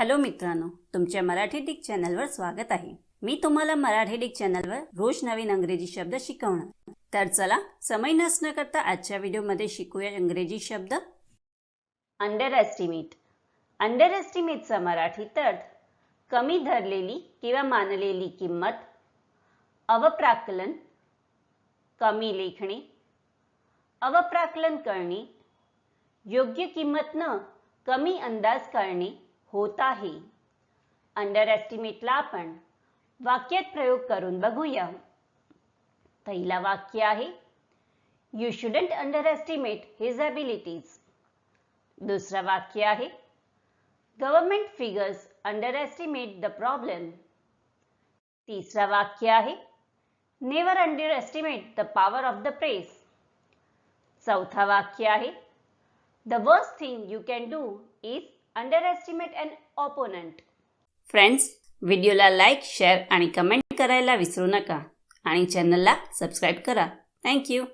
Hello मित्रांनो तुमच्या Marathi Dick चॅनलवर स्वागत आहे. मी तुम्हाला मराठी डिक चॅनलवर रोज नवीन अंग्रेजी शब्द शिकवणार. तर चला समय नसणं करता आजच्या व्हिडिओमध्ये शिकूया इंग्रजी शब्द. अंडर एस्टिमेट अंडर एस्टिमेटचा मराठीत अर्थ कमी धरलेली किंवा मानलेली किंमत अवप्राकलन कमी लेखणे अवप्राकलन करणे योग्य किंमत न कमी अंदाज करणे होत आहे. अंडर एस्टिमेटला आपण वाक्यात प्रयोग करून बघूया. पहिला वाक्य आहे you shouldn't underestimate his abilities दुसरं वाक्य आहे government figures underestimate the problem तिसरं वाक्य आहे never underestimate the power of the press चौथा वाक्य आहे the worst thing you can do is underestimate and opponent friends व्हिडिओला लाईक शेअर आणि कमेंट करायला विसरू नका. आणि चॅनलला सबस्क्राईब करा. थँक्यू